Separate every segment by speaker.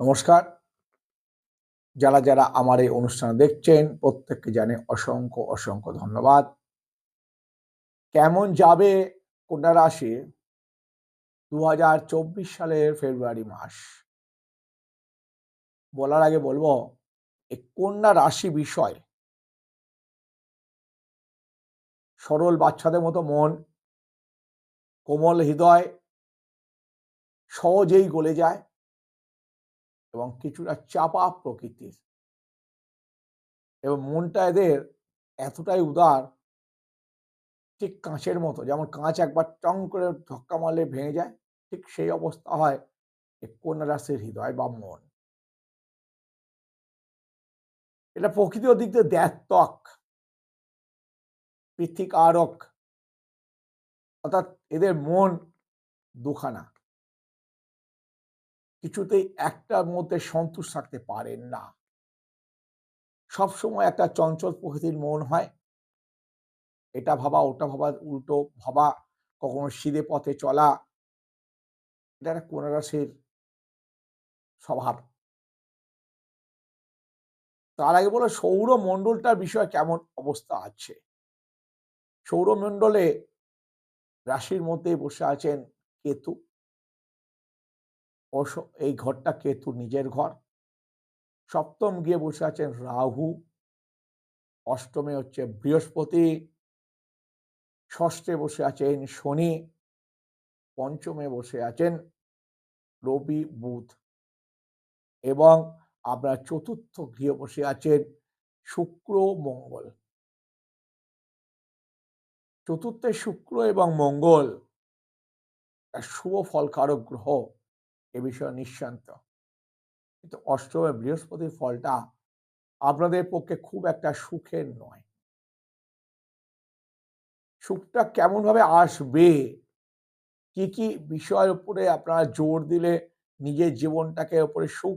Speaker 1: নমস্কার। যারা যারা আমার এই অনুষ্ঠান দেখছেন, প্রত্যেককে জানে অসংখ্য অসংখ্য ধন্যবাদ। কেমন যাবে কন্যা রাশি দু হাজার চব্বিশ সালের ফেব্রুয়ারি মাস? বলার আগে বলব, এই কন্যা রাশি বিষয় সরল বাচ্চাদের মতো মন, কোমল হৃদয় সহজেই গলে যায়। এবং কিছুটা চাপা প্রকৃতির। এবং মনটা এদের এতটাই উদার ঠিক কাঁচের মতো, যেমন কাঁচ একবার টং করে ধক্কা মারলে ভেঙে যায়, ঠিক সেই অবস্থা হয় কন্যা রাশির হৃদয় বা মন। এটা প্রকৃতির দিক দিয়ে দ্যাত্তক পৃথিকারক অর্থাৎ এদের মন দুখানা। কিছুতেই একটার মধ্যে সন্তুষ্ট থাকতে পারেন না। সবসময় একটা চঞ্চল প্রকৃতির মন হয়। এটা ভাবা, ওটা ভাবা, উল্টো ভাবা, কখনো সিধে পথে চলা, এটা একটা কোন রাশির স্বভাব। তার আগে বলো সৌরমণ্ডলটার বিষয়ে কেমন অবস্থা আছে? সৌরমণ্ডলে রাশির মধ্যে বসে আছেন কেতু। এই ঘরটা কেতু নিজের ঘর। সপ্তম গিয়ে বসে আছেন রাহু। অষ্টমে হচ্ছে বৃহস্পতি। ষষ্ঠে বসে আছেন শনি। পঞ্চমে বসে আছেন রবি, বুধ। এবং আপনার চতুর্থ গৃহে বসে আছেন শুক্র মঙ্গল। চতুর্থে শুক্র এবং মঙ্গল শুভ ফলকারক গ্রহ। এ বিষয়ে নিঃশান্ত কিন্তু অষ্টমে বৃহস্পতির ফলটা আপনাদের পক্ষে খুব একটা সুখের নয়। সুখটা কেমনভাবে আসবে? কি কি বিষয়ের উপরে আপনারা জোর দিলে নিজের জীবনটাকে উপরে সুখ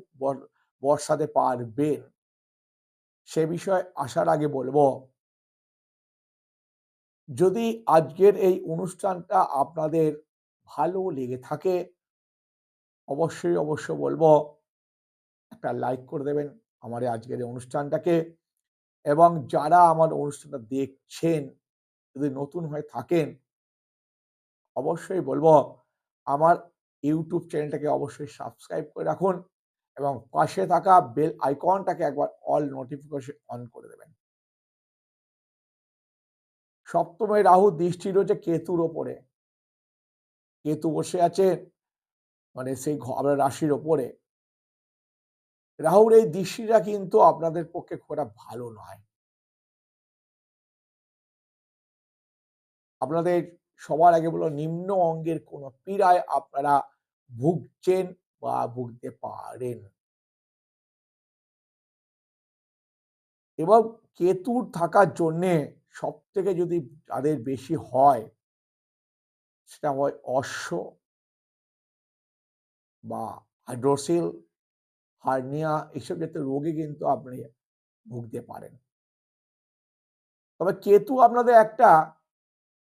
Speaker 1: বর্ষাতে পারবেন? সে বিষয়ে আসার আগে বলব, যদি আজকের এই অনুষ্ঠানটা আপনাদের ভালো লেগে থাকে অবশ্যই অবশ্য বলব, একটা লাইক করে দেবেন আমার আজকের এই অনুষ্ঠানটাকে। এবং যারা আমার অনুষ্ঠানটা দেখছেন, যদি নতুন হয়ে থাকেন, অবশ্যই বলব, আমার ইউটিউব চ্যানেলটাকে অবশ্যই সাবস্ক্রাইব করে রাখুন এবং পাশে থাকা বেল আইকনটাকে একবার অল নোটিফিকেশন অন করে দেবেন। সপ্তমে রাহু দৃষ্টি রয়েছে কেতুর ওপরে। কেতু বসে আছে মানে সেই আপনার রাশির ওপরে। রাহুর এই দৃষ্টিটা কিন্তু আপনাদের পক্ষে একটা ভালো নয়। আপনাদের সবার আগে বলো নিম্ন অঙ্গের কোন পীড়ায় আপনারা ভুগছেন বা ভুগতে পারেন। এবং কেতুর থাকার জন্যে সব থেকে যদি যাদের বেশি হয়, সেটা হয় অশ্ব। বা হাইড্রোসিল হার্নিয়া এইসব জাতীয় রোগে কিন্তু আপনি ভুগতে পারেন। তবে কেতু আপনাদের একটা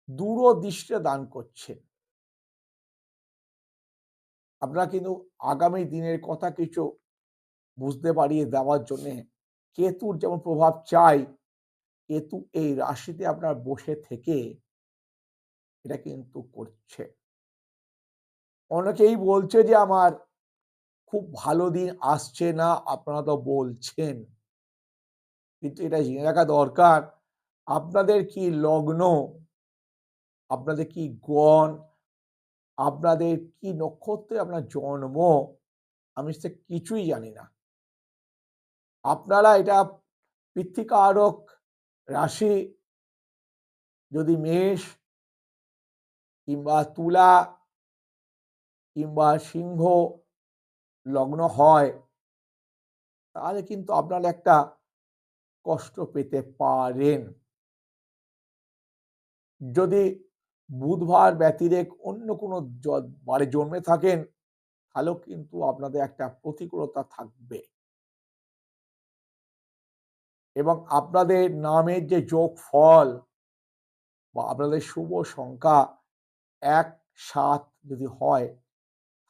Speaker 1: দূরদৃষ্টি দান করছেন। আপনারা কিন্তু আগামী দিনের কথা কিছু বুঝতে পারিয়ে দেওয়ার জন্যে কেতুর যেমন প্রভাব চাই, কেতু এই রাশিতে আপনার বসে থেকে এটা কিন্তু করছে। অনেকেই বলছে যে, আমার খুব ভালো দিন আসছে না। আপনারা তো বলছেন। কিন্তু এটা জেনে রাখা দরকার। আপনাদের কি লগ্ন? আপনাদের কি গণ? আপনাদের কি নক্ষত্রে আপনার জন্ম? আমি সে কিছুই জানি না। আপনারা এটা পৃথিকারক রাশি, যদি মেষ কিংবা তুলা কিংবা সিংহ লগ্ন হয়, তাহলে কিন্তু আপনারা একটা কষ্ট পেতে পারেন। যদি বুধবার ব্যতিরেক অন্য কোনো বারে জন্মে থাকেন, তাহলেও কিন্তু আপনাদের একটা প্রতিকূলতা থাকবে। এবং আপনাদের নামের যে যোগ ফল বা আপনাদের শুভ সংখ্যা এক সাত যদি হয়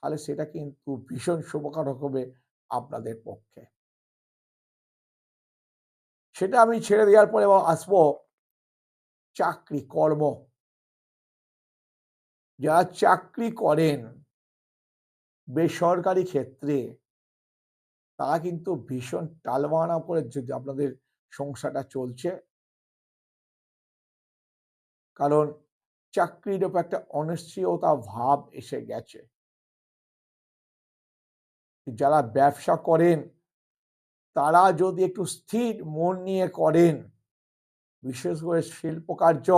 Speaker 1: তাহলে সেটা কিন্তু ভীষণ শুভকারক হবে আপনাদের পক্ষে। সেটা আমি ছেড়ে দেওয়ার পরে আসব চাকরি কর্ম। যারা চাকরি করেন বেসরকারি ক্ষেত্রে, তারা কিন্তু ভীষণ টালবাহানা করে যদি আপনাদের সংসারটা চলছে। কারণ চাকরির ওপর একটা অনিশ্চয়তা ভাব এসে গেছে। যারা ব্যবসা করেন, তারা যদি একটু স্থির মন নিয়ে করেন, বিশেষ করে শিল্প কার্য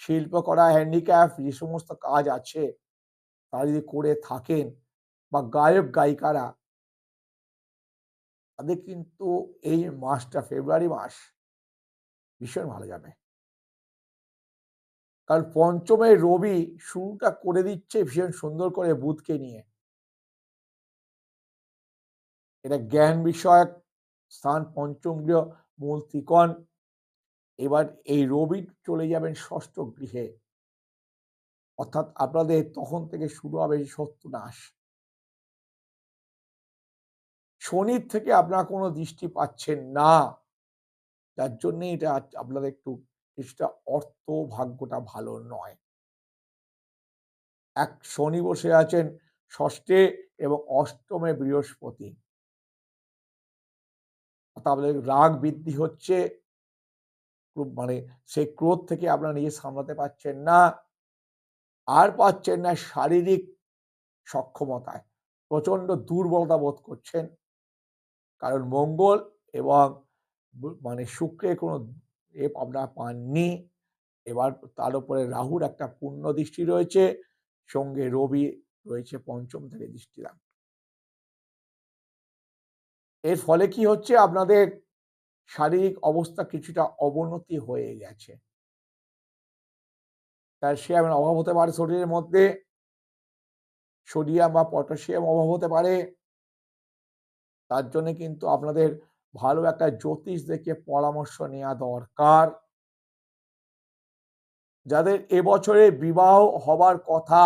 Speaker 1: শিল্প করা হ্যান্ডিক্যাপ যে সমস্ত কাজ আছে, তারা যদি করে থাকেন বা গায়ক, গায়িকারা, তাদের কিন্তু এই মাসটা ফেব্রুয়ারি মাস ভীষণ ভালো যাবে। কারণ পঞ্চমে রবি শুরুটা করে দিচ্ছে ভীষণ সুন্দর করে বুধকে নিয়ে। এটা জ্ঞান বিষয়ক স্থান পঞ্চম গৃহ মূল ত্রিকোণ। এবার এই রবি চলে যাবেন ষষ্ঠ গৃহে। অর্থাৎ আপনাদের তখন থেকে শুরু হবে শত্রু নাশ শনির থেকে আপনারা কোনো দৃষ্টি পাচ্ছেন না। যার জন্যে এটা আপনাদের একটু কিছুটা অর্থ ভাগ্যটা ভালো নয়। এক শনি বসে আছেন ষষ্ঠে এবং অষ্টমে বৃহস্পতি। আপনাদের রাগ বৃদ্ধি হচ্ছে। মানে সেই ক্রোধ থেকে আপনারা নিজে সামলাতে পারছেন না। আর পাচ্ছেন না শারীরিক সক্ষমতায়। প্রচণ্ড দুর্বলতা বোধ করছেন। কারণ মঙ্গল এবং মানে শুক্রে কোনো আপনারা পাননি। এবার তার উপরে রাহুর একটা পূর্ণ দৃষ্টি রয়েছে। সঙ্গে রবি রয়েছে পঞ্চম থেকে দৃষ্টিদান এর ফলে কি হচ্ছে? আপনাদের শারীরিক অবস্থা কিছুটা অবনতি হয়ে গেছে। ক্যালসিয়ামের অভাব হতে পারে শরীরের মধ্যে। সোডিয়াম বা পটাশিয়াম অভাব হতে পারে। তার জন্য কিন্তু আপনাদের ভালো একটা জ্যোতিষ দেখে পরামর্শ নেওয়া দরকার। যাদের এবছরে বিবাহ হবার কথা,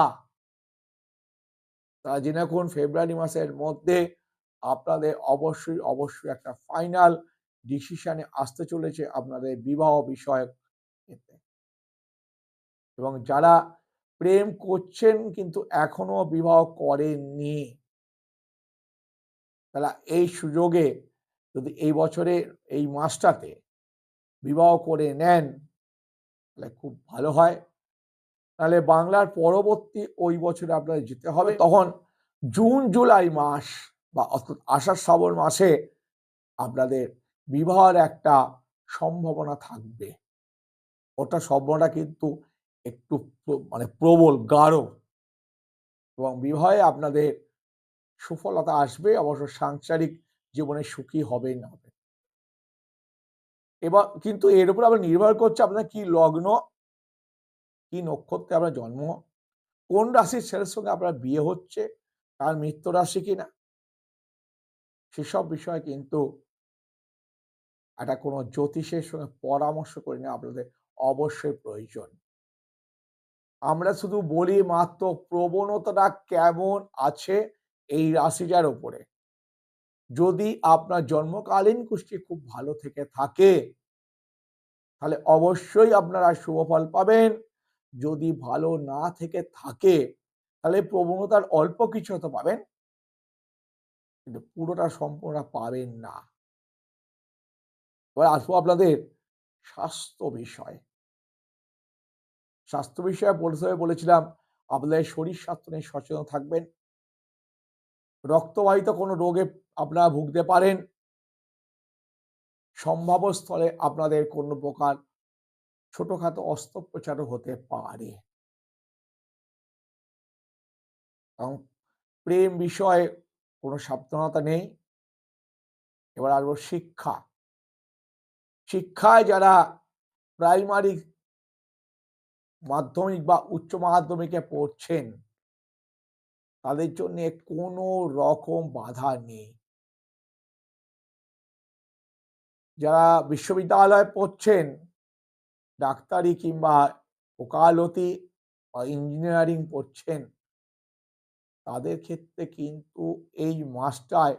Speaker 1: তারা জেনে রাখুন, ফেব্রুয়ারি মাসের মধ্যে আপনাদের অবশ্যই অবশ্যই একটা ফাইনাল ডিসিশনে আসতে চলেছে আপনাদের বিবাহ বিষয়ক এবং যারা প্রেম করছেন কিন্তু এখনও বিবাহ করেননি তাহলে এই সুযোগে যদি এই বছরে এই মাসটাতে বিবাহ করে নেন তাহলে খুব ভালো হয়। তাহলে বাংলার পরবর্তী ওই বছরে আপনাদের যেতে হবে। তখন জুন জুলাই মাস বা অর্থাৎ আষাঢ় শ্রাবণ মাসে আপনাদের বিবাহের একটা সম্ভাবনা থাকবে। ওটা সম্ভাবনা কিন্তু একটু মানে প্রবল, গাঢ়। এবং বিবাহে আপনাদের সুফলতা আসবে, অবশ্য সাংসারিক জীবনে সুখী হবেই না হবে এবার কিন্তু এর উপর আবার নির্ভর করছে আপনার কি লগ্ন, কি নক্ষত্রে আপনার জন্ম, কোন রাশির ছেলের সঙ্গে আপনার বিয়ে হচ্ছে, তার মৃত্যু রাশি কিনা। সেসব বিষয়ে কিন্তু একটা কোনো জ্যোতিষের সঙ্গে পরামর্শ করে নেওয়া আপনাদের অবশ্যই প্রয়োজন। আমরা শুধু বলি মাত্র প্রবণতাটা কেমন আছে এই রাশিটার ওপরে যদি আপনার জন্মকালীন কুষ্টি খুব ভালো থেকে থাকে, তাহলে অবশ্যই আপনারা শুভ ফল পাবেন। যদি ভালো না থেকে থাকে, তাহলে প্রবণতার অল্প কিছু হতে পাবেন। কিন্তু পুরোটা সম্পূর্ণ পাবেন না। এবার আসব আপনাদের স্বাস্থ্য বিষয়। স্বাস্থ্য বিষয়ে বলতে বলেছিলাম, আপনাদের শরীর স্বাস্থ্য নিয়ে সচেতন থাকবেন। রক্তবাহিত কোনো রোগে আপনারা ভুগতে পারেন। সম্ভাব্য স্থলে আপনাদের কোনো প্রকার ছোটখাটো অস্ত্রোপচারও হতে পারে। প্রেম বিষয়ে কোনো সাবধানতা নেই। এবার আসব শিক্ষা। শিক্ষায় যারা প্রাইমারি মাধ্যমিক বা উচ্চ মাধ্যমিকে পড়ছেন, তাদের জন্য কোনো রকম বাধা নেই। যারা বিশ্ববিদ্যালয়ে পড়ছেন, ডাক্তারি কিংবা ওকালতি বা ইঞ্জিনিয়ারিং পড়ছেন তাদের ক্ষেত্রে কিন্তু এই মাসটায়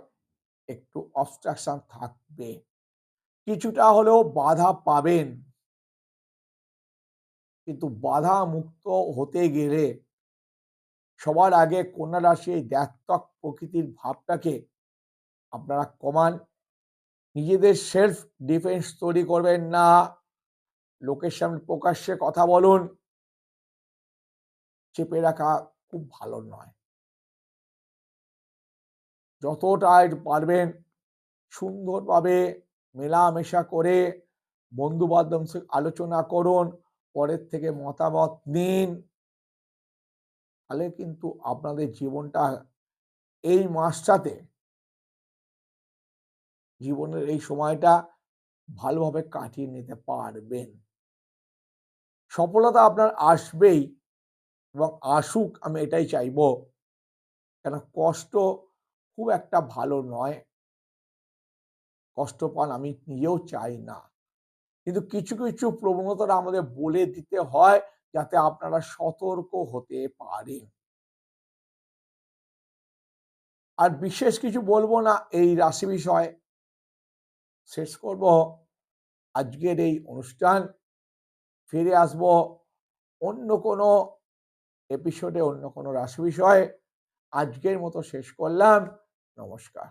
Speaker 1: একটু অবস্ট্রাকশন থাকবে। কিছুটা হলেও বাধা পাবেন। কিন্তু বাধা মুক্ত হতে গেলে সবার আগে কন্যা রাশি এই প্রকৃতির ভাবটাকে আপনারা কমান। নিজেদের সেলফ ডিফেন্স তৈরি করবেন না। লোকের সামনে প্রকাশ্যে কথা বলুন। চেপে রাখা খুব ভালো নয়। যতটা পারবেন সুন্দরভাবে মেলামেশা করে বন্ধু বান্ধব আলোচনা করুন, পরের থেকে মতামত নিন। তাহলে কিন্তু আপনাদের জীবনটা এই মাসটাতে জীবনের এই সময়টা ভালোভাবে কাটিয়ে নিতে পারবেন। সফলতা আপনার আসবেই এবং আসুক আমি এটাই চাইব। কেন কষ্ট খুব একটা ভালো নয়। কষ্ট পান আমি নিজেও চাই না। কিন্তু কিছু কিছু প্রবণতা আমাদের বলে দিতে হয় যাতে আপনারা সতর্ক হতে পারেন। আর বিশেষ কিছু বলব না, এই রাশি বিষয়ে। শেষ করব আজকের এই অনুষ্ঠান। ফিরে আসব অন্য কোনো এপিসোডে অন্য কোনো রাশি বিষয়ে। আজকের মতো শেষ করলাম। নমস্কার